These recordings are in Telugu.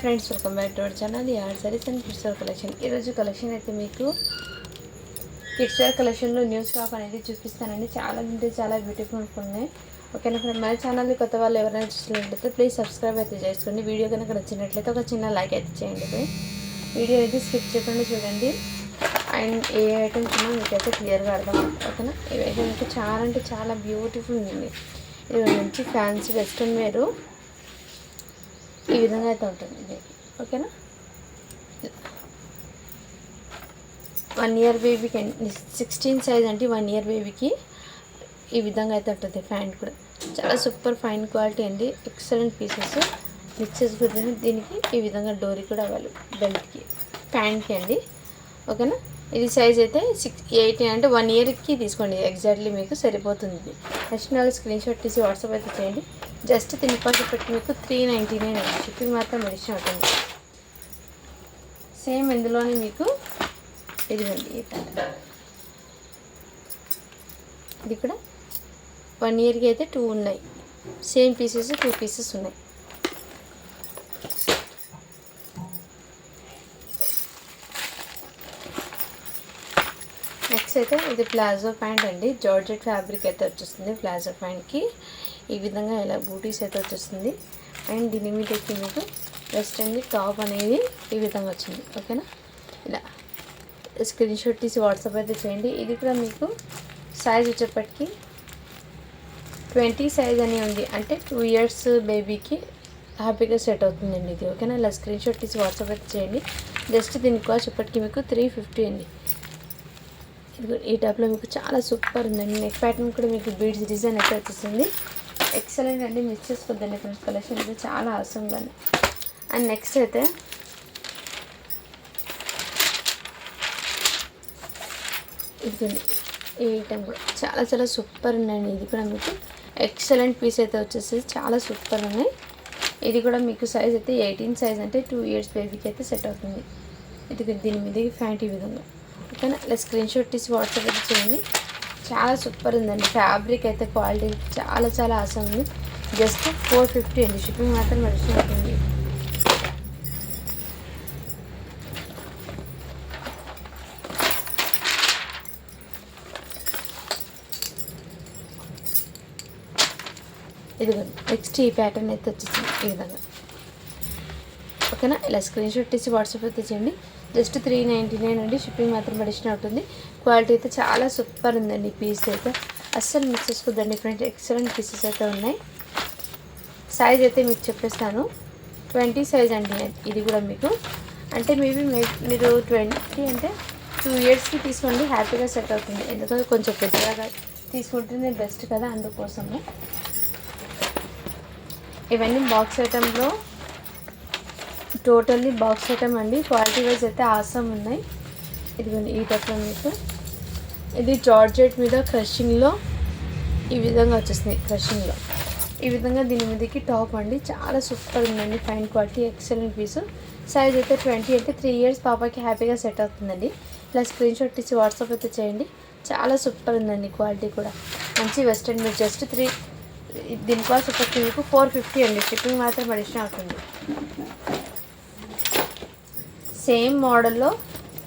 Friends welcome back to our channel add sarees and kids collection ఈరోజు కలెక్షన్ అయితే మీకు కిడ్స్ కలెక్షన్లో న్యూ స్టాక్ అనేది చూపిస్తానండి. చాలా అంటే చాలా బ్యూటిఫుల్ ఉన్నాయి. ఓకేనా ఫ్రెండ్ మన ఛానల్ని కొత్త వాళ్ళు ఎవరైనా చూసినట్లయితే ప్లీజ్ సబ్స్క్రైబ్ అయితే చేసుకోండి. వీడియో కనుక నచ్చినట్లయితే ఒక చిన్న లైక్ అయితే చేయండి. వీడియో అయితే స్కిప్ చేయకుండా చూడండి. అండ్ ఏ ఐటమ్స్ ఉన్నా మీకైతే క్లియర్గా అర్థం ఓకేనా ఇవైతే మీకు చాలా అంటే చాలా బ్యూటిఫుల్ ఉంది. ఇది మంచి ఫ్యాన్సీ వెస్ట్రన్ వేరు ఈ విధంగా అయితే ఉంటుంది ఇది. ఓకేనా? వన్ ఇయర్ బేబీకి సిక్స్టీన్ సైజ్ అంటే వన్ ఇయర్ బేబీకి ఈ విధంగా అయితే ఉంటుంది ఫ్యాంట్ కూడా. చాలా సూపర్ ఫైన్ క్వాలిటీ అండి. ఎక్సలెంట్ పీసెస్ మిక్సెస్ కూడా దీనికి ఈ విధంగా డోరీ కూడా అవ్వాలి. బెల్ట్కి ప్యాంట్కి అండి. ఓకేనా? ఇది సైజ్ అయితే సిక్స్ ఎయిటీ అంటే వన్ ఇయర్కి తీసుకోండి. ఎగ్జాక్ట్లీ మీకు సరిపోతుంది ఇది. నెక్స్ట్ నాలుగు స్క్రీన్ షాట్ తీసి వాట్సాప్ అయితే చేయండి. జస్ట్ తిని పెట్టి మీకు త్రీ నైంటీ నైన్ అండి. షిప్పింగ్ మాత్రం మెడిసిన్ అవుతుంది సేమ్ ఇందులోనే మీకు ఇదిగోండి ఈ ఇది కూడా వన్ ఇయర్కి అయితే టూ ఉన్నాయి. సేమ్ పీసెస్ టూ పీసెస్ ఉన్నాయి. నెక్స్ట్ అయితే ఇది ప్లాజో ప్యాంట్ అండి. జార్జెట్ ఫ్యాబ్రిక్ అయితే వచ్చేస్తుంది ప్లాజో ప్యాంట్కి. ఈ విధంగా ఇలా బూటీస్ అయితే వచ్చేస్తుంది అండ్ దీని మీద ఎక్కి మీకు వెస్ట్రన్ టాప్ అనేది ఈ విధంగా వచ్చింది. ఓకేనా? ఇలా స్క్రీన్ షాట్ తీసి వాట్సాప్ అయితే చేయండి. ఇది కూడా మీకు సైజ్ వచ్చేప్పటికి ట్వంటీ సైజ్ అని ఉంది. అంటే టూ ఇయర్స్ బేబీకి హ్యాపీగా సెట్ అవుతుందండి ఇది. ఓకేనా? ఇలా స్క్రీన్ షాట్ తీసి వాట్సాప్ అయితే చేయండి. జస్ట్ దీనికి కాస్ట్ ఇప్పటికి మీకు త్రీ ఫిఫ్టీ అండి. ఈ టైప్లో మీకు చాలా సూపర్ ఉందండి. నెక్ ప్యాటర్న్ కూడా మీకు బీడ్స్ డిజైన్ అయితే వచ్చేసింది. ఎక్సలెంట్ అండి మిస్ చేసుకోద్దండి ఫ్రెండ్స్ కలెక్షన్ అయితే చాలా అవసరంగానే అండ్ నెక్స్ట్ అయితే ఇదిగోండి ఈ ఐటమ్ కూడా చాలా చాలా సూపర్ ఉందండి ఇది కూడా మీకు ఎక్సలెంట్ పీస్ అయితే వచ్చేసి చాలా సూపర్ ఉన్నాయి. ఇది కూడా మీకు సైజ్ అయితే ఎయిటీన్ సైజ్ అంటే టూ ఇయర్స్ బేబీకి అయితే సెట్ అవుతుంది. ఇది దీని మీద ఫ్యాంట్ ఈ విధంగా. ఓకేనా? ఇలా స్క్రీన్ షాట్ తీసి వాట్సాప్ అయితే చేయండి. చాలా సూపర్ ఉందండి. ఫ్యాబ్రిక్ అయితే క్వాలిటీ చాలా చాలా ఆసం ఉంది. జస్ట్ ఫోర్ ఫిఫ్టీ అండి. షిప్పింగ్ మాత్రం మెడిసిన్ ఉంటుంది ఇదిగోండి నెక్స్ట్ ఈ ప్యాటర్న్ అయితే వచ్చేసింది. ఈ విధంగా ఓకేనా? ఇలా స్క్రీన్ షాట్ తీసి వాట్సాప్ అయితే చేయండి. జస్ట్ త్రీ నైంటీ నైన్ అండి. షిప్పింగ్ మాత్రం అడిషన్ అవుతుంది. క్వాలిటీ అయితే చాలా సూపర్ ఉందండి పీస్ అయితే. అస్సలు మిక్స్ చేసుకోదండి ఫ్రెండ్స్. ఎక్సలెంట్ పీసెస్ అయితే ఉన్నాయి. సైజ్ అయితే మీకు చెప్పేస్తాను. ట్వంటీ సైజ్ అండి ఇది. కూడా మీకు. అంటే మేబీ మీరు ట్వంటీ అంటే టూ ఇయర్స్కి తీసుకోండి హ్యాపీగా సెట్ అవుతుంది. ఎందుకంటే కొంచెం పెద్దగా తీసుకుంటుంది బెస్ట్ కదా అందుకోసము. ఇవన్నీ బాక్స్ ఐటెంలో టోటల్లీ బాక్స్ ఐటమ్ అండి. క్వాలిటీ వైజ్ అయితే ఆసం ఉన్నాయి. ఇదిగోండి ఈ టైప్లో మీకు ఇది జార్జెట్ మీద క్రషింగ్లో ఈ విధంగా వచ్చేసింది క్రషింగ్లో. ఈ విధంగా దీని మీదకి టాప్ అండి. చాలా సూపర్ ఉందండి fine quality excellent piece. Size అయితే ట్వంటీ అంటే త్రీ ఇయర్స్ పాపకి హ్యాపీగా సెట్ అవుతుందండి. ఇలా స్క్రీన్ షాట్ ఇచ్చి వాట్సాప్ అయితే చేయండి. చాలా సూపర్ ఉందండి క్వాలిటీ కూడా. మంచి వెస్ట్రన్ మీరు జస్ట్ త్రీ దీని కాస్ట్ వచ్చి మీకు ఫోర్ ఫిఫ్టీ అండి. షిప్పింగ్ మాత్రం అడిషన్ అవుతుంది. సేమ్ మోడల్లో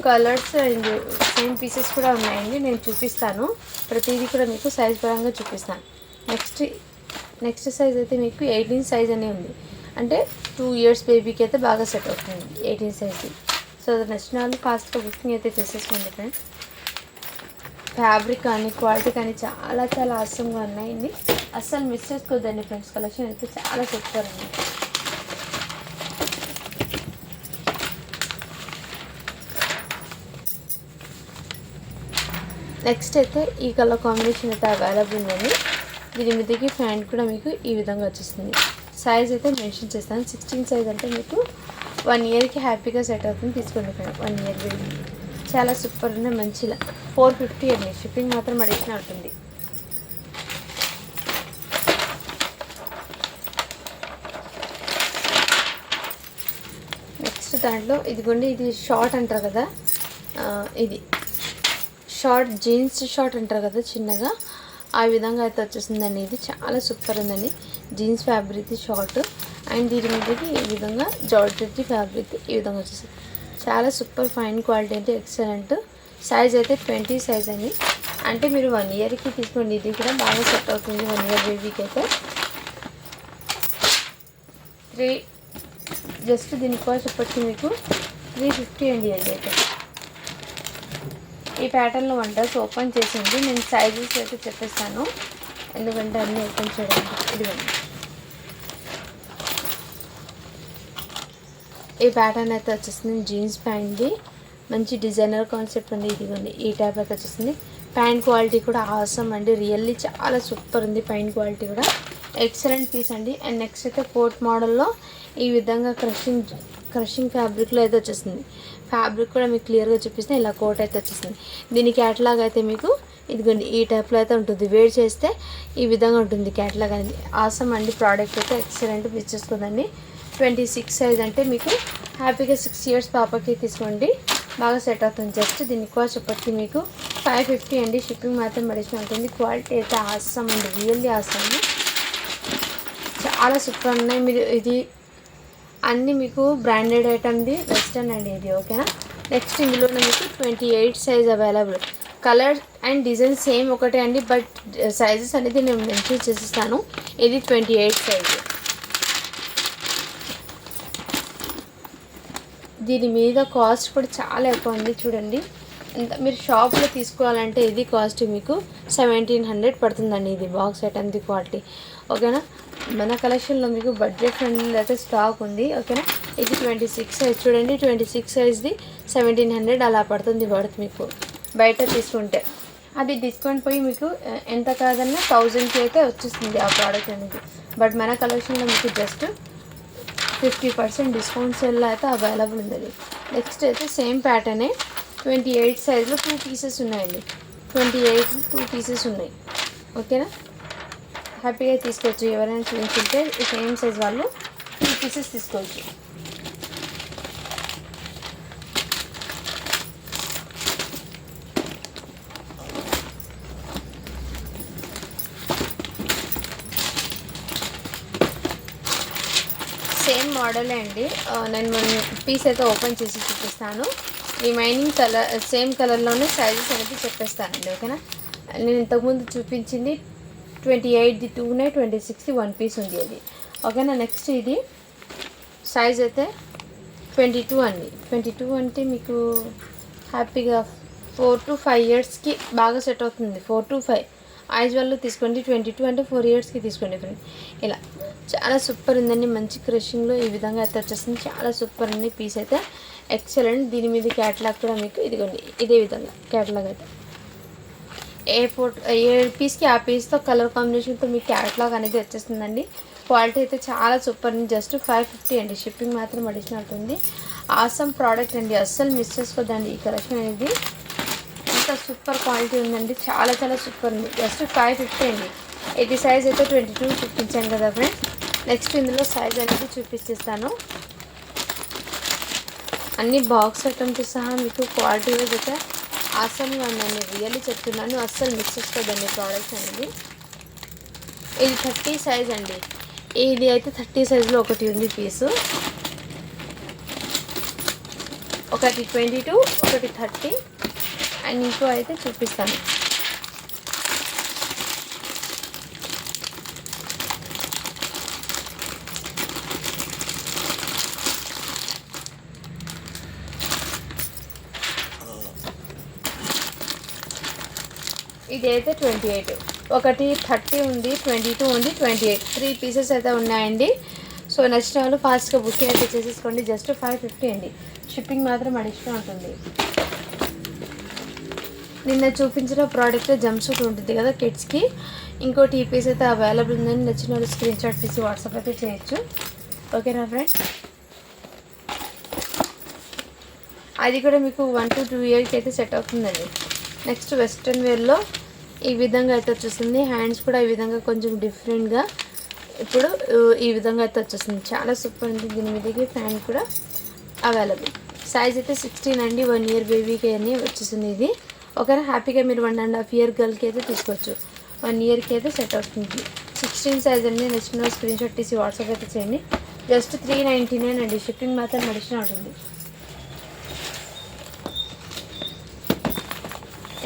కలర్స్ అండ్ సేమ్ పీసెస్ కూడా ఉన్నాయండి. నేను చూపిస్తాను. ప్రతిదీ కూడా మీకు సైజ్ పరంగా చూపిస్తాను. నెక్స్ట్ నెక్స్ట్ సైజ్ అయితే మీకు ఎయిటీన్ సైజ్ అనే ఉంది. అంటే టూ ఇయర్స్ బేబీకి అయితే బాగా సెట్ అవుతుంది ఎయిటీన్ సైజ్ సో నచ్చిన వాళ్ళు ఫాస్ట్గా బుకింగ్ అయితే చేసేసుకోండి ఫ్రెండ్స్ ఫ్యాబ్రిక్ కానీ క్వాలిటీ కానీ చాలా చాలా అవసరంగా ఉన్నాయండి. అస్సలు మిస్ చేసుకోవద్దండి ఫ్రెండ్స్ కలెక్షన్ అయితే చాలా సూపర్ ఉంది. నెక్స్ట్ అయితే ఈ కలర్ కాంబినేషన్ అయితే అవైలబుల్ ఉందండి దీని మీదకి ప్యాంట్ కూడా మీకు ఈ విధంగా వచ్చేస్తుంది. సైజ్ అయితే మెన్షన్ చేస్తాను. సిక్స్టీన్ సైజ్ అంటే మీకు వన్ ఇయర్కి హ్యాపీగా సెట్ అవుతుంది. తీసుకోండి ఫ్రెండ్ వన్ ఇయర్ చాలా సూపర్ ఉన్నాయి మంచిగా ఫోర్ ఫిఫ్టీ అండి. షిప్పింగ్ మాత్రం అడిషనల్ ఉంటుంది. నెక్స్ట్ దాంట్లో ఇదిగోండి ఇది షార్ట్ అంటారు కదా. ఇది. షార్ట్ జీన్స్ షార్ట్ అంటారు కదా చిన్నగా. ఆ విధంగా అయితే వచ్చేసిందండి ఇది. చాలా సూపర్ ఉందండి. Jeans fabric short. అండ్ దీని మీదకి ఈ విధంగా జార్జెట్ ఫ్యాబ్రిక్ ఈ విధంగా వచ్చేసింది. చాలా సూపర్ ఫైన్ క్వాలిటీ అయితే ఎక్సలెంట్. సైజ్ అయితే ట్వంటీ సైజ్ అండి. అంటే మీరు వన్ ఇయర్కి తీసుకోండి. ఇది కూడా బాగా సెట్ అవుతుంది వన్ ఇయర్ బేబీకి అయితే. త్రీ జస్ట్ దీని కాస్ట్ వచ్చి మీకు. త్రీ ఫిఫ్టీ అండి అది అయితే. ఈ ప్యాటర్న్లో వంటర్స్ ఓపెన్ చేసింది. నేను సైజెస్ అయితే చెప్పేస్తాను. ఎందుకంటే అన్నీ ఓపెన్ చేయడానికి ఇదిగోండి. ఈ ప్యాటర్న్ అయితే వచ్చేసింది. జీన్స్ ప్యాంట్ది మంచి డిజైనర్ కాన్సెప్ట్ ఉంది. ఇదిగోండి. ఈ టైప్ అయితే వచ్చేసింది. ప్యాంట్ క్వాలిటీ కూడా ఆసమ్ అండి. రియల్లీ చాలా సూపర్ ఉంది ప్యాంట్ క్వాలిటీ కూడా. ఎక్సలెంట్ పీస్ అండి. అండ్ నెక్స్ట్ అయితే కోట్ మోడల్లో ఈ విధంగా క్రషింగ్ క్రషింగ్ ఫ్యాబ్రిక్లో అయితే వచ్చేసింది ఫ్యాబ్రిక్ కూడా మీకు క్లియర్గా చూపిస్తే ఇలా కోట్ అయితే వచ్చేసింది దీని క్యాటలాగ్ అయితే మీకు ఇదిగోండి ఈ టైప్లో అయితే ఉంటుంది. వేడి చేస్తే ఈ విధంగా ఉంటుంది క్యాటలాగ్ అనేది. ఆసమ్ అండి ప్రోడక్ట్ అయితే. ఎక్సలెంట్ పిక్చర్స్ చేసుకోదండి ట్వంటీ సిక్స్ సైజ్ అంటే మీకు హ్యాపీగా సిక్స్ ఇయర్స్ పాపకి తీసుకోండి. బాగా సెట్ అవుతుంది. జస్ట్ దీని కాస్ట్ చెప్పొచ్చి మీకు. ఫైవ్ ఫిఫ్టీ అండి. షిప్పింగ్ మాత్రం అడిషనల్ ఉంటుంది. క్వాలిటీ అయితే ఆసం అండి. రియల్లీ ఆస్తాము చాలా సూపర్ ఉన్నాయి. మీరు ఇది అన్నీ మీకు బ్రాండెడ్ ఐటమ్ది వెస్టర్న్ అండి ఇది ఓకేనా? నెక్స్ట్ ఇందులోనే మీకు twenty eight size available. Colour and design same ఒకటే అండి బట్ సైజెస్ అనేది నేను మెన్షన్ చేసిస్తాను. ఇది ట్వంటీ ఎయిట్ సైజ్. దీని మీద కాస్ట్ కూడా చాలా ఎక్కువ ఉంది చూడండి. ఎంత మీరు షాప్లో తీసుకోవాలంటే ఇది కాస్ట్ మీకు సెవెంటీన్ హండ్రెడ్ పడుతుందండి ఇది బాక్స్ ఐటమ్ది క్వాలిటీ. ఓకేనా? మన కలెక్షన్లో మీకు బడ్జెట్ ఫ్రెండ్లీ అయితే స్టాక్ ఉంది ఓకేనా? ఇది ట్వంటీ సిక్స్ సైజ్. చూడండి ట్వంటీ సిక్స్ సైజ్ది సెవెంటీన్ హండ్రెడ్ అలా పడుతుంది పడుతుంది మీకు బయట తీసుకుంటే. అది డిస్కౌంట్ పోయి మీకు ఎంత కాదన్నా థౌజండ్కి అయితే వచ్చేస్తుంది ఆ ప్రోడక్ట్ అనేది. బట్ మన కలెక్షన్లో మీకు just fifty percent discount sale అయితే అవైలబుల్ ఉంది నెక్స్ట్ అయితే సేమ్ ప్యాటర్నే ట్వంటీ ఎయిట్ సైజ్లో టూ పీసెస్ ఉన్నాయండి. ట్వంటీ ఎయిట్ టూ పీసెస్ ఉన్నాయి. ఓకేనా? హ్యాపీగా తీసుకోవచ్చు ఎవరైనా చూపించుంటే ఉంటే సేమ్ సైజ్ వాళ్ళు త్రీ పీసెస్ తీసుకోవచ్చు. సేమ్ మోడలే అండి. నేను మన పీస్ అయితే ఓపెన్ చేసి చూపిస్తాను. రిమైనింగ్ కలర్ సేమ్ కలర్లోనే సైజెస్ అనేది చెప్పేస్తానండి ఓకేనా? నేను ఇంతకుముందు చూపించింది ట్వంటీ ఎయిట్ది టూనే ట్వంటీ సిక్స్ది వన్ పీస్ ఉంది అది ఓకేనా? నెక్స్ట్ ఇది సైజ్ అయితే ట్వంటీ టూ అండి. ట్వంటీ టూ అంటే మీకు హ్యాపీగా ఫోర్ టు ఫైవ్ ఇయర్స్కి బాగా సెట్ అవుతుంది. Four to five. ఐజ్ వాళ్ళు తీసుకోండి. ట్వంటీ టూ అంటే ఫోర్ ఇయర్స్కి తీసుకోండి ఫ్రెండ్. ఇలా. చాలా సూపర్ ఉందండి. మంచి క్రషింగ్లో ఈ విధంగా అయితే వచ్చేస్తుంది చాలా సూపర్ ఉంది పీస్ అయితే. ఎక్సలెంట్. దీని మీద క్యాటలాగ్ కూడా మీకు ఇదిగోండి. ఇదే విధంగా క్యాటలాగ్ అయితే. ఏ ఫోటో ఏ పీస్కి ఆ పీస్తో కలర్ కాంబినేషన్తో మీకు క్యాట్లాగ్ అనేది వచ్చేస్తుందండి. క్వాలిటీ అయితే చాలా సూపర్ ఉంది జస్ట్ ఫైవ్ ఫిఫ్టీ అండి. షిప్పింగ్ మాత్రం అడిషనల్ ఉంటుంది. ఆసమ్ ప్రోడక్ట్ అండి. అస్సలు మిస్ చేసుకోదండి ఈ కలెక్షన్ అనేది. అంత సూపర్ క్వాలిటీ ఉందండి. చాలా చాలా సూపర్ ఉంది. జస్ట్ ఫైవ్ ఫిఫ్టీ అండి. ఇది సైజ్ అయితే ట్వంటీ టూ చూపించాను కదా ఫ్రెండ్స్ నెక్స్ట్ ఇందులో సైజ్ అనేది చూపించేస్తాను అన్ని బాక్స్ ఐటమ్స్ సహా మీకు క్వాలిటీ వైజ్ అయితే అసలు నన్ను రియల్లీ చెప్తున్నాను. అస్సలు మిస్ చేసుకోదండి ప్రోడక్ట్స్ అనేది. ఇది థర్టీ సైజ్ అండి. ఇది అయితే థర్టీ సైజ్లో ఒకటి ఉంది పీసు ఒకటి ట్వంటీ టూ ఒకటి థర్టీ అండ్ ఇంకో అయితే చూపిస్తాను. అయితే ట్వంటీ ఎయిట్ ఒకటి థర్టీ ఉంది ట్వంటీ టూ ఉంది ట్వంటీ ఎయిట్ త్రీ పీసెస్ అయితే ఉన్నాయండి. సో నచ్చిన వాళ్ళు ఫాస్ట్గా బుకింగ్ అయితే చేసేసుకోండి జస్ట్ ఫైవ్ ఫిఫ్టీ అండి. షిప్పింగ్ మాత్రం అడిషనల్ ఉంటుంది. నిన్న చూపించిన ప్రోడక్ట్ జంప్ సూట్ ఉంటుంది కదా కిడ్స్కి ఇంకోటి ఈ పీస్ అయితే అవైలబుల్ ఉందని నచ్చిన వాళ్ళు స్క్రీన్ షాట్ తీసి వాట్సాప్ అయితే చేయొచ్చు. ఓకేనా ఫ్రెండ్స్ అది కూడా మీకు వన్ టు టూ ఇయర్కి అయితే సెట్ అవుతుందండి. నెక్స్ట్ వెస్ట్రన్ వేర్లో ఈ విధంగా అయితే వచ్చేసింది. హ్యాండ్స్ కూడా ఈ విధంగా కొంచెం డిఫరెంట్గా ఇప్పుడు ఈ విధంగా అయితే వచ్చేస్తుంది చాలా సూపర్ ఉంది. దీని మీదకి ఫ్యాన్ కూడా అవైలబుల్ సైజ్ అయితే సిక్స్టీన్ అండి. వన్ ఇయర్ బేబీకి అని వచ్చేసింది ఇది. ఓకేనా హ్యాపీగా మీరు వన్ అండ్ హాఫ్ ఇయర్ గర్ల్కి అయితే తీసుకోవచ్చు. వన్ ఇయర్కి అయితే సెట్ అవుతుంది. సిక్స్టీన్ సైజ్ అండి. నెక్స్ట్ స్క్రీన్ షాట్ తీసి వాట్సాప్ అయితే చేయండి. జస్ట్ త్రీ నైంటీ నైన్ అండి. షిప్పింగ్ మాత్రం నడిచిన ఉంటుంది.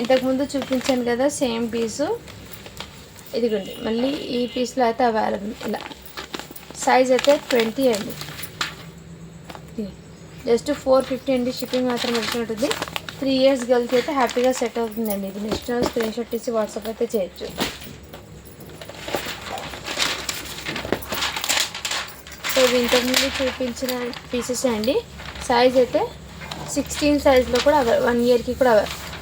ఇంతకుముందు చూపించాను కదా సేమ్ పీసు. ఇదిగోండి మళ్ళీ ఈ పీస్లో అయితే అవైలబుల్ ఇలా. సైజ్ అయితే ట్వంటీ అండి. జస్ట్ ఫోర్ ఫిఫ్టీ అండి షిప్పింగ్ మాత్రం నడిచి ఉంటుంది. త్రీ ఇయర్స్ గర్ల్కి అయితే హ్యాపీగా సెట్ అవుతుందండి. ఇది నెక్స్ట్ స్క్రీన్ షాట్ తీసి వాట్సాప్ అయితే చేయొచ్చు. సో ఇవి ఇంతకుముందు చూపించిన పీసెస్ అండి. సైజ్ అయితే సిక్స్టీన్ సైజ్లో కూడా వన్ ఇయర్కి కూడా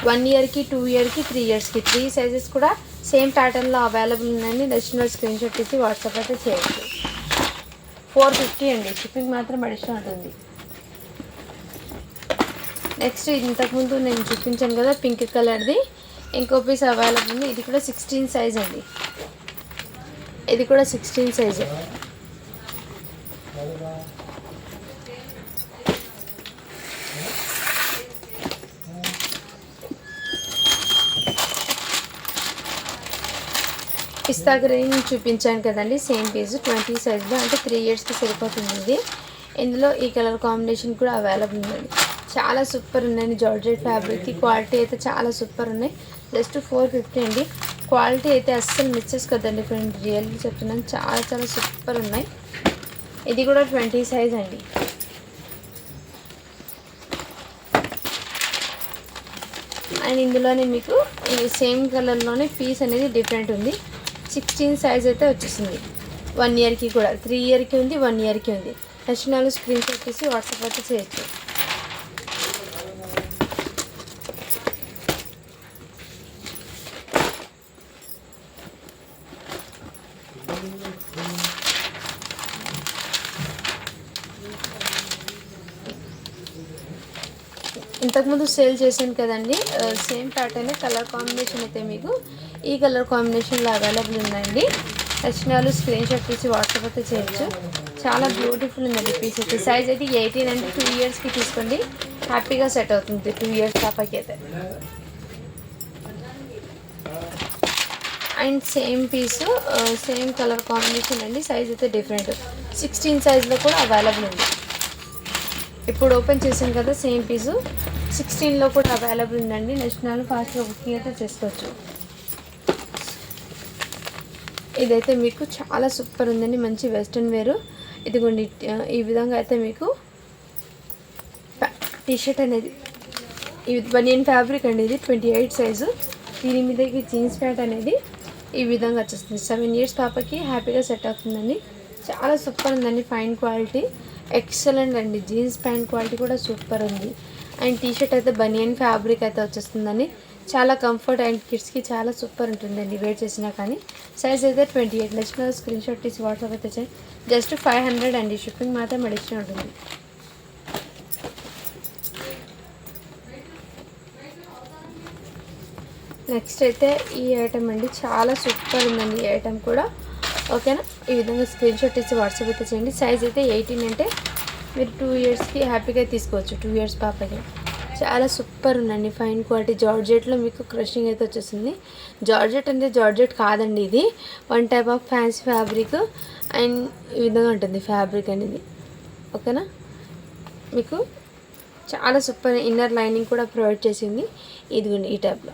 వన్ ఇయర్కి టూ ఇయర్కి త్రీ ఇయర్స్కి. త్రీ సైజెస్ కూడా సేమ్ ప్యాటర్న్లో అవైలబుల్ ఉందండి నచ్చిన స్క్రీన్ షాట్ తీసి వాట్సాప్ అయితే చేయొచ్చు. ఫోర్ ఫిఫ్టీ అండి. షిప్పింగ్ మాత్రం అడిషనల్ ఉంటుంది. నెక్స్ట్ ఇంతకుముందు నేను చూపించాను కదా పింక్ కలర్ది. ఇంకో పీస్ అవైలబుల్ ఉంది. ఇది కూడా సిక్స్టీన్ సైజ్ అండి. ఇది కూడా సిక్స్టీన్ సైజ్. పిస్తా గ్రీన్ చూపించాను కదండి సేమ్ పీస్ ట్వంటీ సైజ్లో అంటే త్రీ ఇయర్స్కి సరిపోతుంది. ఇది ఇందులో ఈ కలర్ కాంబినేషన్ కూడా అవైలబుల్ ఉందండి. చాలా సూపర్ ఉందండి జార్జెట్ ఫ్యాబ్రిక్కి క్వాలిటీ అయితే చాలా సూపర్ ఉన్నాయి. జస్ట్ ఫోర్ ఫిఫ్టీ అండి. క్వాలిటీ అయితే అస్సలు మిస్సెస్ కదండి ఫ్రెండ్ రియల్లీ చెప్తున్నాను చాలా చాలా సూపర్ ఉన్నాయి. ఇది కూడా ట్వంటీ సైజ్ అండి. అండ్ ఇందులోనే మీకు ఈ సేమ్ కలర్లోనే పీస్ అనేది డిఫరెంట్ ఉంది. సిక్స్టీన్ సైజ్ అయితే వచ్చేసింది. వన్ ఇయర్కి కూడా. త్రీ ఇయర్కి ఉంది వన్ ఇయర్కి ఉంది. నచ్చినాలు స్క్రీన్ షాట్ తీసి వాట్సాప్ అయితే చేయొచ్చు ఇంతకుముందు సేల్ చేశాను కదండి. సేమ్ ప్యాటర్న్ కలర్ కాంబినేషన్ అయితే మీకు ఈ కలర్ కాంబినేషన్లో అవైలబుల్ ఉందండి. నచ్చినాలు స్క్రీన్ షాట్ తీసి వాట్సాప్ అయితే చేయొచ్చు. చాలా బ్యూటిఫుల్ ఉందండి పీస్ అయితే. సైజ్ అయితే ఎయిటీన్ అంటే టూ ఇయర్స్కి తీసుకోండి. హ్యాపీగా సెట్ అవుతుంది టూ ఇయర్స్ పాపకి అయితే. And same piece same colour combination అండి. సైజ్ అయితే డిఫరెంట్. సిక్స్టీన్ సైజ్లో కూడా అవైలబుల్ ఉంది. ఇప్పుడు ఓపెన్ చేసాం కదా సేమ్ పీసు. సిక్స్టీన్లో కూడా అవైలబుల్ ఉందండి. నెక్స్ట్ నాలుగు ఫాస్ట్గా బుకింగ్ అయితే చేసుకోవచ్చు. ఇదైతే మీకు చాలా సూపర్ ఉందండి మంచి వెస్ట్రన్ వేరు. ఇదిగోండి ఈ విధంగా అయితే మీకు టీషర్ట్ అనేది ఇది బనియన్ ఫ్యాబ్రిక్ అండి ఇది ట్వంటీ ఎయిట్ సైజు. దీని మీదకి జీన్స్ ప్యాంట్ అనేది ఈ విధంగా వచ్చేస్తుంది. సెవెన్ ఇయర్స్ పాపకి హ్యాపీగా సెట్ అవుతుందండి. చాలా సూపర్ ఉందండి ఫైన్ క్వాలిటీ. ఎక్సలెంట్ అండి జీన్స్ ప్యాంట్ క్వాలిటీ కూడా సూపర్ ఉంది. అండ్ టీషర్ట్ అయితే బనియన్ ఫ్యాబ్రిక్ అయితే వచ్చేస్తుందండి. చాలా కంఫర్ట్ అండ్ కిడ్స్కి చాలా సూపర్ ఉంటుందండి వేట్ చేసినా కానీ. సైజ్ అయితే ట్వంటీ ఎయిట్ నచ్చిన స్క్రీన్ షాట్ తీసి వాట్సాప్ అయితే చేయి. జస్ట్ ఫైవ్ హండ్రెడ్ అండి షిప్పింగ్ మాత్రం అడిషనల్ ఉంటుంది. నెక్స్ట్ అయితే ఈ ఐటమ్ అండి చాలా సూపర్ ఉందండి ఈ ఐటమ్ కూడా. ఓకేనా ఈ విధంగా స్క్రీన్ షాట్ ఇచ్చి వాట్సాప్ అయితే చేయండి. సైజ్ అయితే ఎయిటీన్ అంటే మీరు టూ ఇయర్స్కి హ్యాపీగా తీసుకోవచ్చు టూ ఇయర్స్ పాపకి. చాలా సూపర్ ఉందండి ఫైన్ క్వాలిటీ. జార్జెట్లో మీకు క్రషింగ్ అయితే వచ్చేసింది. జార్జెట్ అంటే జార్జెట్ కాదండి ఇది. One type of fancy fabric and ఈ విధంగా ఉంటుంది ఫ్యాబ్రిక్ అనేది. ఓకేనా? మీకు చాలా సూపర్ ఇన్నర్ లైనింగ్ కూడా ప్రొవైడ్ చేసింది. ఇదిగోండి ఈ టైప్లో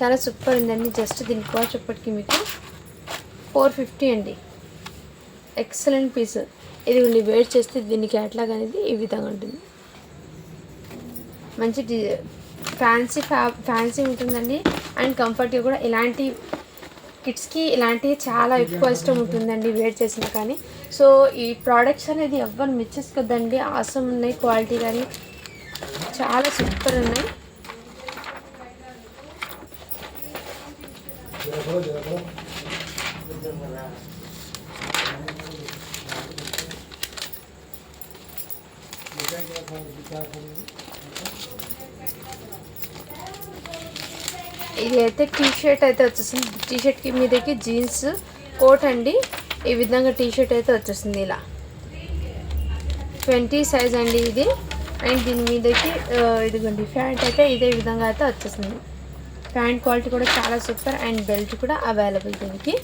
చాలా సూపర్ ఉందండి. జస్ట్ దీని కాస్ట్ ఇప్పటికి మీకు ఫోర్ ఫిఫ్టీ అండి. ఎక్సలెంట్ పీస్ ఇదిగోండి వెయిట్ చేస్తే దీన్ని క్యాట్లాగ్ అనేది ఈ విధంగా ఉంటుంది. మంచి ఫ్యాన్సీ ఫ్యా ఫ్యాన్సీ ఉంటుందండి. అండ్ కంఫర్ట్గా కూడా. ఇలాంటి కిడ్స్కి ఇలాంటివి చాలా ఎక్కువ ఇష్టం ఉంటుందండి వేర్ చేసినా కానీ. సో ఈ ప్రోడక్ట్స్ అనేది ఎవ్వరు మిచ్చేసుకోద్దండి ఆసం ఉన్నాయి క్వాలిటీ కానీ. చాలా సూపర్ ఉన్నాయి. ఇది అయితే టీ షర్ట్ అయితే వచ్చేసింది. టీ షర్ట్కి మీదకి జీన్స్ కోట్ అండి. ఈ విధంగా టీ షర్ట్ అయితే వచ్చేసింది ఇలా. ట్వంటీ సైజ్ అండి ఇది. అండ్ దీని మీదకి ఇదిగోండి ప్యాంట్ అయితే ఇదే విధంగా అయితే వచ్చేసింది. ప్యాంట్ క్వాలిటీ కూడా చాలా సూపర్ అండ్ బెల్ట్ కూడా అవైలబుల్ దీనికి.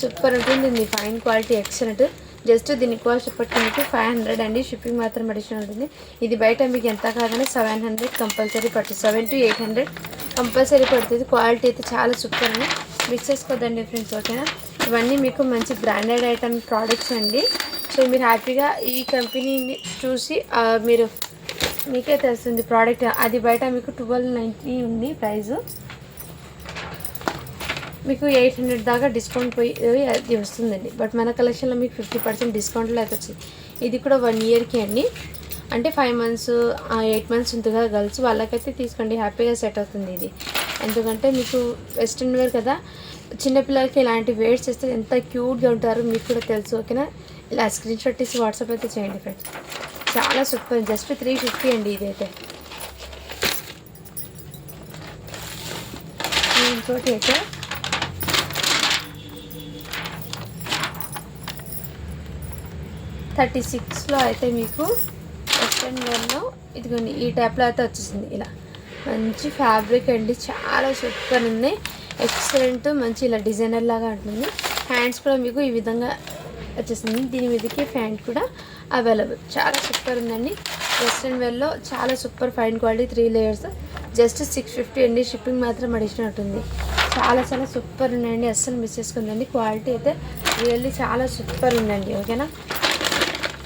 సూపర్ ఉంటుంది. దీని ఫైన్ క్వాలిటీ ఎక్సలెంట్. జస్ట్ దీని కాస్ట్ ఇప్పటికి మీకు ఫైవ్ హండ్రెడ్ అండి. షిప్పింగ్ మాత్రం అడిషనల్ ఉంటుంది. ఇది బయట మీకు ఎంత కాదని సెవెన్ హండ్రెడ్ కంపల్సరీ పట్టు. Seven to eight hundred compulsory పడుతుంది. క్వాలిటీ అయితే చాలా సూపర్ అండి. మిక్స్ చేసుకోదండి ఫ్రెండ్స్ ఓకేనా? ఇవన్నీ మీకు మంచి బ్రాండెడ్ ఐటమ్ ప్రోడక్ట్స్ అండి. సో మీరు హ్యాపీగా ఈ కంపెనీని చూసి మీరు మీకే తెలుస్తుంది ప్రోడక్ట్ అది బయట మీకు ట్వెల్వ్ నైంటీ ఉంది ప్రైస్ మీకు ఎయిట్ హండ్రెడ్ దాకా డిస్కౌంట్ పోయి అది వస్తుందండి. బట్ మన కలెక్షన్లో మీకు ఫిఫ్టీ పర్సెంట్ డిస్కౌంట్లో అయితే వచ్చింది ఇది కూడా వన్ ఇయర్కి అండి. అంటే ఫైవ్ మంత్స్ ఎయిట్ మంత్స్ ఉంటుందిగా గర్ల్స్ వాళ్ళకైతే తీసుకోండి హ్యాపీగా సెట్ అవుతుంది ఇది. ఎందుకంటే మీకు వెస్ట్రన్ వేర్ కదా చిన్నపిల్లలకి ఇలాంటి వేర్స్ చేస్తే ఎంత క్యూట్గా ఉంటారో మీకు కూడా తెలుసు ఓకేనా ఇలా స్క్రీన్ షాట్ తీసి వాట్సాప్ అయితే చేయండి ఫ్రెండ్స్ చాలా సూపర్ జస్ట్ త్రీ ఫిఫ్టీ అండి ఇదైతే. ఇంకోటి అయితే. థర్టీ సిక్స్లో అయితే మీకు వెస్ట్రన్ ఇదిగోండి ఈ టైప్లో అయితే వచ్చేసింది. ఇలా మంచి ఫ్యాబ్రిక్ అండి. చాలా సూపర్ ఉన్నాయి ఎక్సలెంట్ మంచి ఇలా డిజైనర్ లాగా ఉంటుంది. హ్యాండ్స్ కూడా మీకు ఈ విధంగా వచ్చేసింది. దీని మీదకి ఫ్యాంట్ కూడా అవైలబుల్ చాలా సూపర్ ఉందండి. వెస్ట్రన్ వేర్లో చాలా super fine quality three layers just six fifty అండి. షిప్పింగ్ మాత్రం అడిషనల్ ఉంటుంది. చాలా చాలా సూపర్ ఉన్నాయండి. అస్సలు మిస్ చేసుకుందండి. క్వాలిటీ అయితే రియల్లీ చాలా సూపర్ ఉందండి. ఓకేనా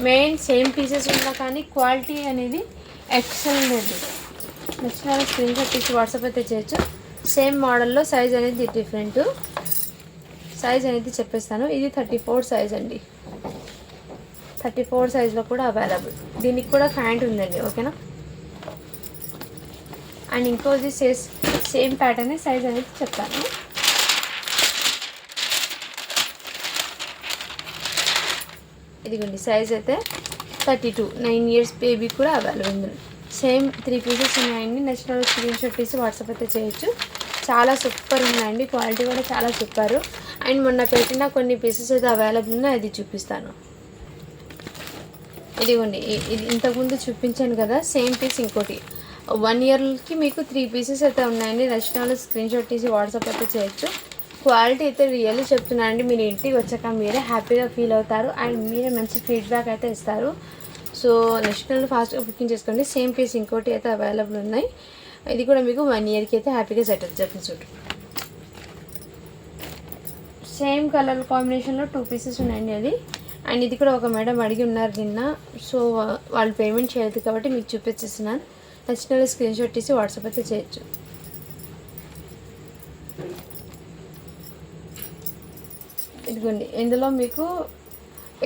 మెయిన్ సేమ్ పీసెస్ ఉన్నా కానీ క్వాలిటీ అనేది ఎక్సలెంట్ అండి నచ్చిన స్క్రీన్ షాట్ తీసి వాట్సాప్ అయితే చేయొచ్చు. సేమ్ మోడల్లో సైజ్ అనేది డిఫరెంట్ సైజ్ అనేది చెప్పేస్తాను. ఇది థర్టీ ఫోర్ సైజ్ అండి. థర్టీ ఫోర్ సైజ్లో కూడా అవైలబుల్ దీనికి కూడా ప్యాంట్ ఉందండి ఓకేనా అండ్ ఇంకోది సేస్ సేమ్ ప్యాటర్నే సైజ్ అనేది చెప్తాను. ఇదిగోండి సైజ్ అయితే thirty two nine years baby కూడా అవైలబుల్ ఉంది. సేమ్ త్రీ పీసెస్ ఉన్నాయండి. నెక్స్ట్ స్క్రీన్ షాట్ తీసి వాట్సాప్ అయితే చేయొచ్చు. చాలా సూపర్ ఉన్నాయండి. క్వాలిటీ కూడా చాలా సూపర్ అండ్ మొన్న పెట్టిన కొన్ని పీసెస్ అయితే అవైలబుల్ ఉన్నాయి. అది చూపిస్తాను. ఇదిగోండి ఇది ఇంతకుముందు చూపించాను కదా సేమ్ పీస్ ఇంకోటి. వన్ ఇయర్కి మీకు త్రీ పీసెస్ అయితే ఉన్నాయండి. నచ్చిన స్క్రీన్ షాట్ తీసి వాట్సాప్ అయితే చేయొచ్చు. క్వాలిటీ అయితే రియల్లీ చెప్తున్నాను అండి. మీరు ఇంటికి వచ్చాక మీరే హ్యాపీగా ఫీల్ అవుతారు అండ్ మీరే మంచి ఫీడ్బ్యాక్ అయితే ఇస్తారు. సో నెక్స్ట్ నెల ఫాస్ట్గా బుకింగ్ చేసుకోండి. సేమ్ పీస్ ఇంకోటి అయితే అవైలబుల్ ఉన్నాయి. ఇది కూడా మీకు వన్ ఇయర్కి అయితే హ్యాపీగా సెట్ అవుతుంది చూడు సేమ్ కలర్ కాంబినేషన్లో టూ పీసెస్ ఉన్నాయండి అది. అండ్ ఇది కూడా ఒక మేడం అడిగి ఉన్నారు నిన్న. సో వాళ్ళు పేమెంట్ చేయలేదు కాబట్టి మీకు చూపించేస్తున్నాను. నచ్చిన స్క్రీన్ షాట్ తీసి వాట్సాప్ అయితే చేయొచ్చు. ఇదిగోండి ఇందులో మీకు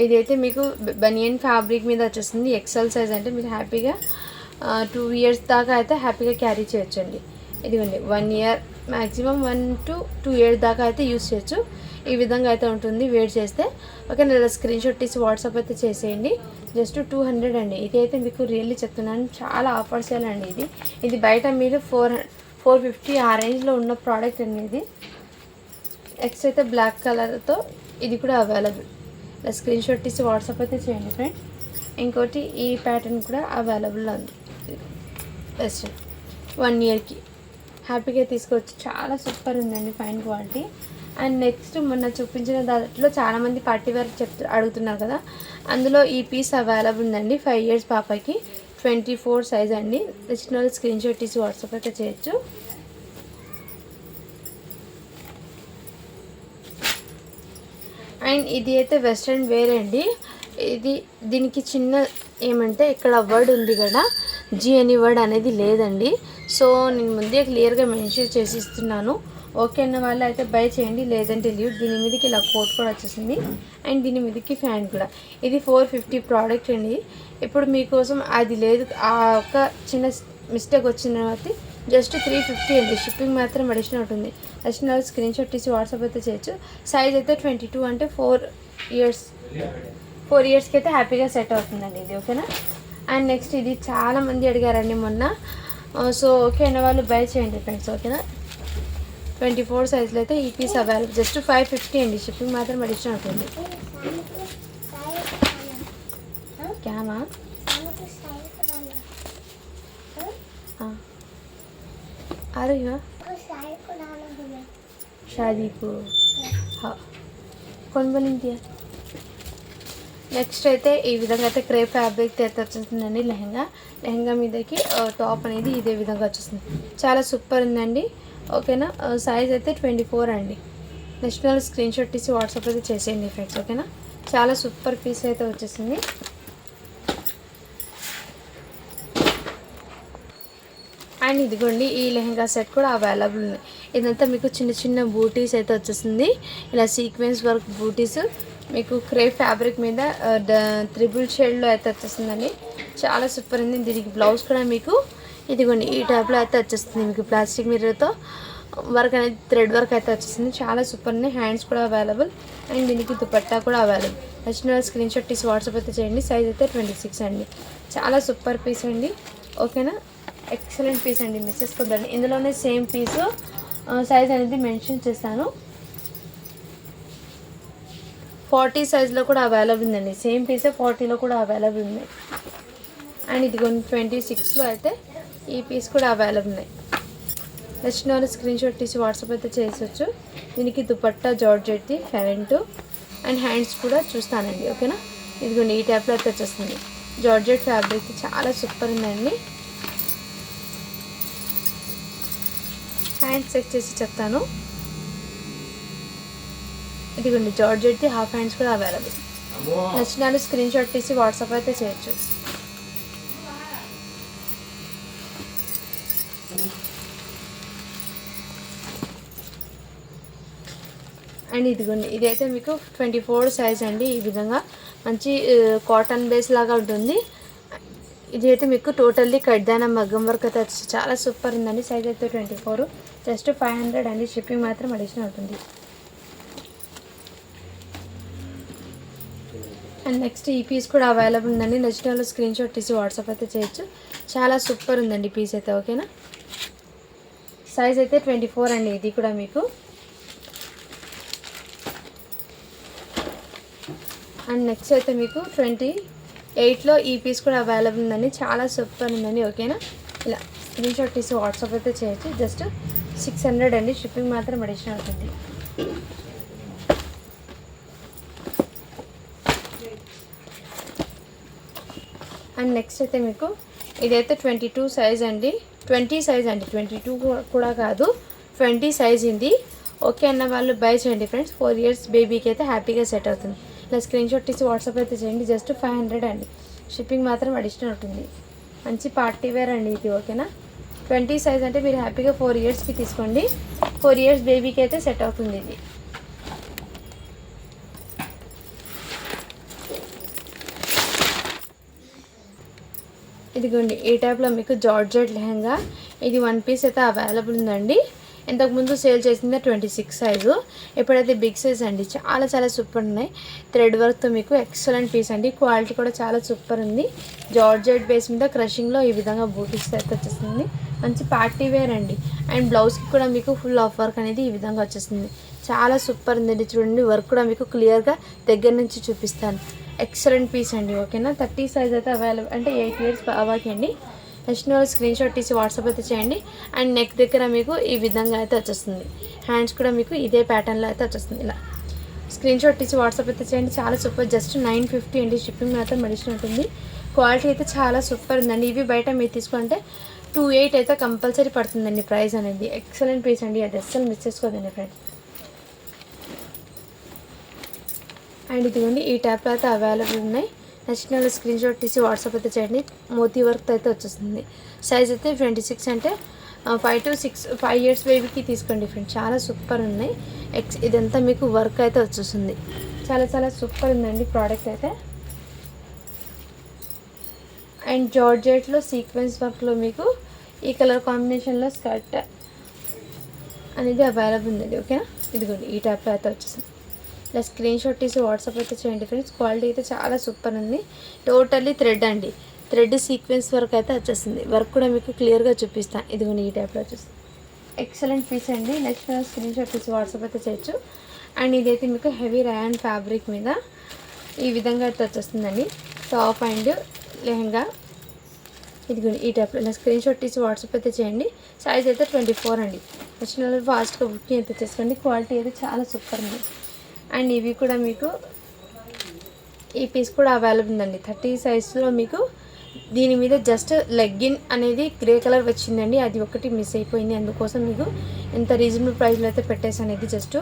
ఇదైతే మీకు బనియన్ ఫ్యాబ్రిక్ మీద వచ్చేస్తుంది. ఎక్సెల్ సైజ్ అంటే మీరు హ్యాపీగా టూ ఇయర్స్ దాకా అయితే హ్యాపీగా క్యారీ చేయొచ్చండి. ఇదిగోండి one year maximum one to two years దాకా అయితే యూస్ చేయొచ్చు. ఈ విధంగా అయితే ఉంటుంది. వేట్ చేస్తే ఓకే నేను స్క్రీన్ షాట్ తీసి వాట్సాప్ అయితే చేసేయండి. జస్ట్ టూ హండ్రెడ్ అండి. ఇది అయితే మీకు రియల్లీ చెప్తున్నాను. చాలా ఆఫర్స్ అండి ఇది. ఇది బయట మీరు ఫోర్ ఫోర్ ఫిఫ్టీ ఆ రేంజ్లో ఉన్న ప్రోడక్ట్ అండి ఇది. నెక్స్ట్ అయితే బ్లాక్ కలర్తో ఇది కూడా అవైలబుల్ ఇలా స్క్రీన్ షాట్ తీసి వాట్సాప్ అయితే చేయండి ఫ్రెండ్ ఇంకోటి ఈ ప్యాటర్న్ కూడా అవైలబుల్లో ఉంది. బెస్ట్ వన్ ఇయర్కి హ్యాపీగా తీసుకోవచ్చు. చాలా సూపర్ ఉందండి ఫైన్ క్వాలిటీ అండ్ నెక్స్ట్ మొన్న చూపించిన దాంట్లో చాలామంది పార్టీ వేర్ చెప్తు అడుగుతున్నారు కదా. అందులో ఈ పీస్ అవైలబుల్ ఉందండి ఫైవ్ ఇయర్స్ పాపకి. ట్వంటీ ఫోర్ సైజ్ అండి. నెక్స్ట్ స్క్రీన్ షాట్ తీసి వాట్సాప్ అయితే చేయొచ్చు. అండ్ ఇది అయితే వెస్ట్రన్ వేర్ అండి. ఇది దీనికి చిన్న ఏమంటే ఇక్కడ వర్డ్ ఉంది కదా జీ అని వర్డ్ అనేది లేదండి. సో నేను ముందే క్లియర్గా మెన్షన్ చేసి ఇస్తున్నాను ఓకే అన్న వాళ్ళు అయితే బై చేయండి లేదంటే లీవ్ దీని మీదకి ఇలా కోట్ కూడా వచ్చేసింది. అండ్ దీని మీదకి ఫ్యాన్ కూడా. ఇది ఫోర్ ఫిఫ్టీ ప్రోడక్ట్ అండి. ఇప్పుడు మీకోసం అది లేదు ఆ ఒక చిన్న మిస్టేక్ వచ్చిన తర్వాత జస్ట్ త్రీ ఫిఫ్టీ అండి. షిప్పింగ్ మాత్రం అడిషనల్ ఉంటుంది. నచ్చిన వాళ్ళు స్క్రీన్ షాట్ తీసి వాట్సాప్ అయితే చేయొచ్చు. సైజ్ అయితే ట్వంటీ టూ అంటే ఫోర్ ఇయర్స్ ఫోర్ ఇయర్స్కి అయితే హ్యాపీగా సెట్ అవుతుందండి ఇది ఓకేనా అండ్ నెక్స్ట్ ఇది చాలామంది అడిగారండి మొన్న. Uh, సో ఓకే అన్న వాళ్ళు బై చేయండి ఫ్రెండ్స్ ఓకేనా ట్వంటీ ఫోర్ సైజ్లో అయితే ఈ piece available just five fifty అండి షిప్పింగ్ మాత్రం అడిషన్ అవుతుంది. క్యామా ఆరు शादी को हाँ कौन बोली दिया నెక్స్ట్ అయితే ఈ విధంగా అయితే క్రే ఫ్యాబ్రిక్ అయితే వచ్చేస్తుందండి లెహంగా లెహంగా మీదకి టాప్ అనేది ఇదే విధంగా వచ్చేస్తుంది చాలా సూపర్ ఉందండి ఓకేనా సైజ్ అయితే ట్వంటీ ఫోర్ అండి నెక్స్ట్ వాళ్ళు స్క్రీన్ షాట్ తీసి వాట్సాప్ అయితే చేసేయండి ఫ్రెండ్స్ ఓకేనా చాలా సూపర్ పీస్ అయితే వచ్చేసింది అండ్ ఇదిగోండి ఈ లెహెంగా సెట్ కూడా అవైలబుల్ ఉంది. ఇదంతా మీకు చిన్న చిన్న బూటీస్ అయితే వచ్చేసింది. ఇలా సీక్వెన్స్ వర్క్ బూటీస్. మీకు క్రే ఫ్యాబ్రిక్ మీద త్రిబుల్ షేడ్లో అయితే వచ్చేస్తుందండి చాలా సూపర్ ఉంది. దీనికి బ్లౌజ్ కూడా మీకు ఇదిగోండి ఈ టైప్లో అయితే వచ్చేస్తుంది మీకు ప్లాస్టిక్ మిర్రర్తో. వర్క్ అనేది థ్రెడ్ వర్క్ అయితే వచ్చేసింది. చాలా సూపర్ ఉంది. హ్యాండ్స్ కూడా అవైలబుల్. అండ్ దీనికి దుపట్టా కూడా అవైలబుల్. నచ్చిన స్క్రీన్ షాట్ తీసి వాట్సాప్ అయితే చేయండి. సైజ్ అయితే ట్వంటీ సిక్స్ అండి. చాలా సూపర్ పీస్ అండి. ఓకేనా? ఎక్సలెంట్ పీస్ అండి మిస్ చేసుకోదండి ఇందులోనే సేమ్ పీసు సైజ్ అనేది మెన్షన్ చేస్తాను ఫార్టీ సైజ్లో కూడా అవైలబుల్ ఉందండి. సేమ్ పీసే ఫార్టీలో కూడా అవైలబుల్ ఉన్నాయి. అండ్ ఇది కొన్ని ట్వంటీ సిక్స్లో అయితే ఈ పీస్ కూడా అవైలబుల్ ఉన్నాయి. నచ్చిన వాళ్ళు స్క్రీన్ షాట్ తీసి వాట్సాప్ అయితే చేసొచ్చు దీనికి దుపట్టా జార్జెట్ది ఫ్యాంటు అండ్ హ్యాండ్స్ కూడా చూస్తానండి ఓకేనా ఇదిగోండి ఈ టైప్లో అయితే వచ్చేస్తుంది. జార్జెట్ ఫ్యాబ్రిక్ చాలా సూపర్ ఉందండి. హ్యాండ్స్ చెక్ చేసి చెప్తాను. ఇదిగోండి జార్జెట్ది హాఫ్ హ్యాండ్స్ కూడా అవైలబుల్. నచ్చిన వాళ్ళు స్క్రీన్ షాట్ తీసి వాట్సాప్ అయితే చేయొచ్చు అండ్ ఇదిగోండి ఇదైతే మీకు ట్వంటీ ఫోర్ సైజ్ అండి ఈ విధంగా. మంచి కాటన్ బేస్ లాగా ఉంటుంది. ఇది అయితే మీకు టోటల్లీ కడ్దాన మగ్గం వర్క్ అయితే చాలా సూపర్ ఉందండి. సైజ్ అయితే twenty four. Just five hundred అండి. షిప్పింగ్ మాత్రం అడిషనల్ అవుతుంది. అండ్ నెక్స్ట్ ఈ పీస్ కూడా అవైలబుల్ ఉందండి. నచ్చిన వాళ్ళు స్క్రీన్ షాట్ తీసి వాట్సాప్ అయితే చేయొచ్చు. చాలా సూపర్ ఉందండి పీస్ అయితే ఓకేనా? సైజ్ అయితే ట్వంటీ ఫోర్ అండి. ఇది కూడా మీకు. అండ్ నెక్స్ట్ అయితే మీకు ట్వంటీ ఎయిట్లో ఈ పీస్ కూడా అవైలబుల్ ఉందండి. చాలా సూపర్ ఉందండి ఓకేనా? ఇలా స్క్రీన్ షాట్ తీసి వాట్సాప్ అయితే చేయొచ్చు. జస్ట్ సిక్స్ హండ్రెడ్ అండి. షిప్పింగ్ మాత్రం అడిషనల్ అవుతుంది అండ్ నెక్స్ట్ అయితే మీకు ఇదైతే ట్వంటీ టూ సైజ్ అండి. ట్వంటీ సైజ్ అండి. ట్వంటీ టూ కూడా కాదు. ట్వంటీ సైజ్ ఇది ఓకే అన్న వాళ్ళు బై చేయండి ఫ్రెండ్స్. ఫోర్ ఇయర్స్ బేబీకి అయితే హ్యాపీగా సెట్ అవుతుంది. ఇలా స్క్రీన్ షాట్ తీసి వాట్సాప్ అయితే చేయండి. జస్ట్ ఫైవ్ హండ్రెడ్ అండి. షిప్పింగ్ మాత్రం అడిషనల్ ఉంటుంది. మంచి పార్టీ వేర్ అండి ఇది ఓకేనా? ట్వంటీ సైజ్ అంటే మీరు హ్యాపీగా ఫోర్ ఇయర్స్కి తీసుకోండి. ఫోర్ ఇయర్స్ బేబీకి అయితే సెట్ అవుతుంది ఇది. ఇదిగోండి ఈ టైప్లో మీకు జార్జెట్ లెహంగా ఇది వన్ పీస్ అయితే అవైలబుల్ ఉందండి. ఇంతకుముందు సేల్ చేసింది ట్వంటీ సిక్స్ సైజు ఎప్పుడైతే బిగ్ సైజ్ అండి. చాలా చాలా సూపర్ ఉన్నాయి. థ్రెడ్ వర్క్తో మీకు ఎక్సలెంట్ పీస్ అండి. క్వాలిటీ కూడా చాలా సూపర్ ఉంది. జార్జెట్ బేస్ మీద క్రషింగ్లో ఈ విధంగా బూటీస్ అయితే వచ్చేస్తుంది మంచి పార్టీ వేర్ అండి. అండ్ బ్లౌజ్కి కూడా మీకు ఫుల్ ఆఫ్ వర్క్ అనేది ఈ విధంగా వచ్చేస్తుంది చాలా సూపర్ ఉందండి చూడండి వర్క్ కూడా మీకు క్లియర్గా దగ్గర నుంచి చూపిస్తాను. ఎక్సలెంట్ పీస్ అండి ఓకేనా? థర్టీ సైజ్ అయితే అవైలబుల్ అంటే ఎయిట్ ఇయర్స్ బాబాకి అండి. నెక్స్ట్ వాళ్ళు స్క్రీన్ షాట్ తీసి వాట్సాప్ అయితే చేయండి. అండ్ నెక్ దగ్గర మీకు ఈ విధంగా అయితే వచ్చేస్తుంది. హ్యాండ్స్ కూడా మీకు ఇదే ప్యాటర్న్లో అయితే వచ్చేస్తుంది. ఇలా స్క్రీన్ షాట్ తీసి వాట్సాప్ అయితే చేయండి. చాలా సూపర్. జస్ట్ నైన్ ఫిఫ్టీ అండి. షిప్పింగ్ మాత్రం మెడిసిన్ ఉంటుంది. క్వాలిటీ అయితే చాలా సూపర్ ఉందండి. ఇవి బయట మీరు తీసుకుంటే టూ ఎయిట్ అయితే కంపల్సరీ పడుతుందండి ప్రైస్ అనేది. ఎక్సలెంట్ పీస్ అండి. అది అస్సలు మిస్ చేసుకోదండి ఫ్రెండ్స్ అండ్ ఇదిగోండి ఈ ట్యాప్లో అయితే అవైలబుల్ ఉన్నాయి. నచ్చిన వాళ్ళు స్క్రీన్ షాట్ తీసి వాట్సాప్ అయితే చేయండి. మోతీ వర్క్ అయితే వచ్చేస్తుంది. సైజ్ అయితే ట్వంటీ సిక్స్ అంటే five to six five years బేబీకి తీసుకోండి ఫ్రెండ్ చాలా సూపర్ ఉన్నాయి. ఎక్స్ ఇదంతా మీకు వర్క్ అయితే వచ్చేస్తుంది. చాలా చాలా సూపర్ ఉందండి ప్రోడక్ట్ అయితే. అండ్ జార్జెట్లో సీక్వెన్స్ వర్క్లో మీకు ఈ కలర్ కాంబినేషన్లో స్కర్ట్ అనేది అవైలబుల్ ఉందండి ఓకేనా? ఇదిగోండి ఈ టైప్లో అయితే వచ్చేసింది. ఇలా స్క్రీన్ షాట్ తీసి వాట్సాప్ అయితే చేయండి ఫ్రెండ్స్. క్వాలిటీ అయితే చాలా సూపర్ ఉంది. టోటల్లీ థ్రెడ్ అండి. థ్రెడ్ సీక్వెన్స్ వర్క్ అయితే వచ్చేసింది. వర్క్ కూడా మీకు క్లియర్గా చూపిస్తాను. ఇదిగోండి ఈ టైప్లో వచ్చేస్తుంది ఎక్సలెంట్ పీస్ అండి. నెక్స్ట్ మనం స్క్రీన్ షాట్ తీసి వాట్సాప్ అయితే చేయొచ్చు. అండ్ ఇదైతే మీకు హెవీ రయాన్ ఫ్యాబ్రిక్ మీద ఈ విధంగా అయితే వచ్చేస్తుందండి. Top and lehenga. ఇదిగోండి ఈ టైప్లో నా స్క్రీన్ షాట్ తీసి వాట్సాప్ అయితే చేయండి. సైజ్ అయితే ట్వంటీ ఫోర్ అండి. వచ్చిన వాళ్ళు ఫాస్ట్గా బుకింగ్ అయితే చేసుకోండి. క్వాలిటీ అయితే చాలా సూపర్ ఉంది అండ్ ఇవి కూడా మీకు ఈ పీస్ కూడా అవైలబుల్ ఉందండి. థర్టీ సైజ్లో మీకు దీని మీద జస్ట్ లెగ్గిన్ అనేది గ్రే కలర్ వచ్చిందండి. అది ఒకటి మిస్ అయిపోయింది. అందుకోసం మీకు ఎంత రీజనబుల్ ప్రైస్లో అయితే పెట్టేసి అనేది జస్ట్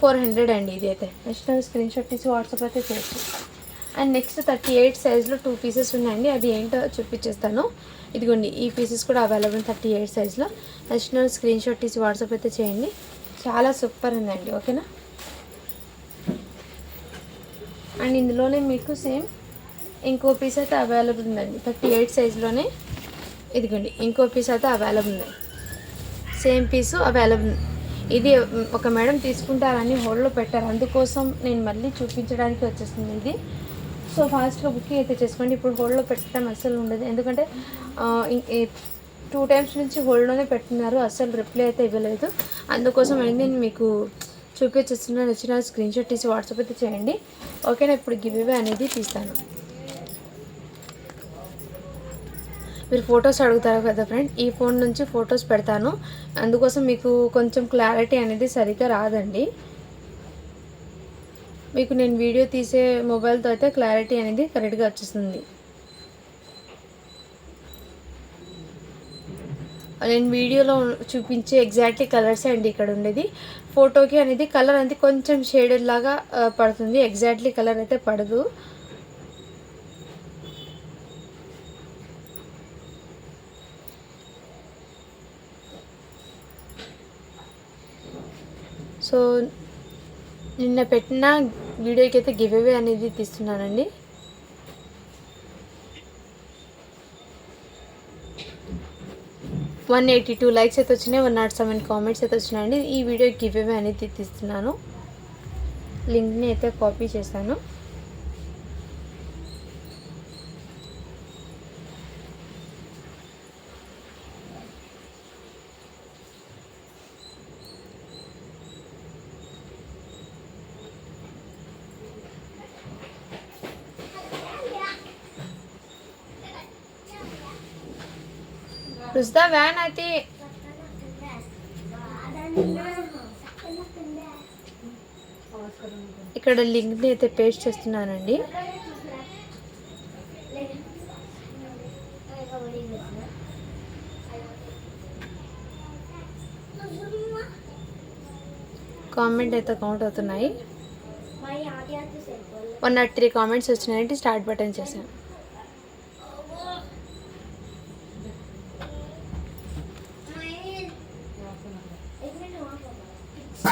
ఫోర్ హండ్రెడ్ అండి. ఇది అయితే నెక్స్ట్ స్క్రీన్ షాట్ తీసి వాట్సాప్ అయితే చేయొచ్చు అండ్ నెక్స్ట్ థర్టీ ఎయిట్ సైజ్లో టూ పీసెస్ ఉన్నాయండి. అది ఏంటో చూపించేస్తాను. ఇదిగోండి ఈ పీసెస్ కూడా అవైలబుల్ థర్టీ ఎయిట్ సైజ్లో. నెక్స్ట్ స్క్రీన్ షాట్ తీసి వాట్సాప్ అయితే చేయండి. చాలా సూపర్ ఉందండి ఓకేనా? అండ్ ఇందులోనే మీకు సేమ్ ఇంకో పీస్ అయితే అవైలబుల్ ఉందండి. థర్టీ ఎయిట్ సైజ్లోనే. ఇదిగోండి ఇంకో పీస్ అయితే అవైలబుల్ ఉంది. సేమ్ పీసు అవైలబుల్ ఇది ఒక మేడం తీసుకుంటారని హోల్డ్లో పెట్టారు. అందుకోసం నేను మళ్ళీ చూపించడానికి వచ్చేస్తుంది ఇది. సో ఫాస్ట్గా బుకింగ్ అయితే చేసుకోండి. ఇప్పుడు హోల్డ్లో పెట్టడం అస్సలు ఉండదు. ఎందుకంటే టూ టైమ్స్ నుంచి హోల్డ్లోనే పెట్టినారు అస్సలు రిప్లై అయితే ఇవ్వలేదు. అందుకోసం అనేది నేను మీకు చూపించేస్తున్నా నచ్చిన స్క్రీన్ షాట్ తీసి వాట్సాప్ అయితే చేయండి. ఓకేనా? ఇప్పుడు గివ్ అనేది తీస్తాను. మీరు ఫొటోస్ అడుగుతారు కదా ఫ్రెండ్ ఈ ఫోన్ నుంచి ఫొటోస్ పెడతాను. అందుకోసం మీకు కొంచెం క్లారిటీ అనేది సరిగ్గా రాదండి. మీకు నేను వీడియో తీసే మొబైల్తో అయితే క్లారిటీ అనేది కరెక్ట్గా వచ్చేస్తుంది. నేను వీడియోలో చూపించే ఎగ్జాక్ట్లీ కలర్స్ అండి ఇక్కడ ఉండేది. ఫోటోకి అనేది కలర్ అనేది కొంచెం షేడెడ్ లాగా పడుతుంది. ఎగ్జాక్ట్లీ కలర్ అయితే పడదు. సో నిన్న పెట్టిన వీడియోకి అయితే గివ్ అవే అనేది తీస్తున్నానండి. వన్ ఎయిటీ టూ లైక్స్ అయితే వచ్చినాయి వన్ నాట్ సెవెన్ కామెంట్స్ అయితే వచ్చినాయండి. ఈ వీడియో గివ్ అవే అనేది తీస్తున్నాను. లింక్ని అయితే కాపీ చేశాను. రుస్దా వ్యాన్ అయితే ఇక్కడ లింక్ని అయితే పేస్ట్ చేస్తున్నానండి. కామెంట్ అయితే కౌంట్ అవుతున్నాయి. వన్ నాట్ త్రీ కామెంట్స్ వచ్చినాయంటే స్టార్ట్ బటన్ చేశాను.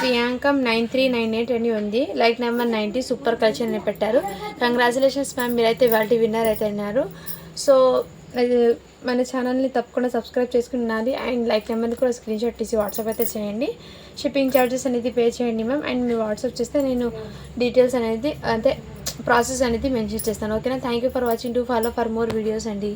ప్రియాంకం నైన్ త్రీ నైన్ ఎయిట్ అని ఉంది. Like number ninety super culture అని పెట్టారు. కంగ్రాచులేషన్స్ మ్యామ్ మీరైతే వాటి విన్నర్ అయితే అన్నారు. సో అది మన ఛానల్ని తప్పకుండా సబ్స్క్రైబ్ చేసుకుని ఉన్నది అండ్ లైక్ నెంబర్ని కూడా స్క్రీన్ షాట్ తీసి వాట్సాప్ అయితే చేయండి. షిప్పింగ్ ఛార్జెస్ అనేది పే చేయండి మ్యామ్. అండ్ మీరు వాట్సాప్ చేస్తే నేను డీటెయిల్స్ అనేది అంటే ప్రాసెస్ అనేది మెన్షన్ చేస్తాను. ఓకేనా? Thank you for watching. To follow for more videos అండి.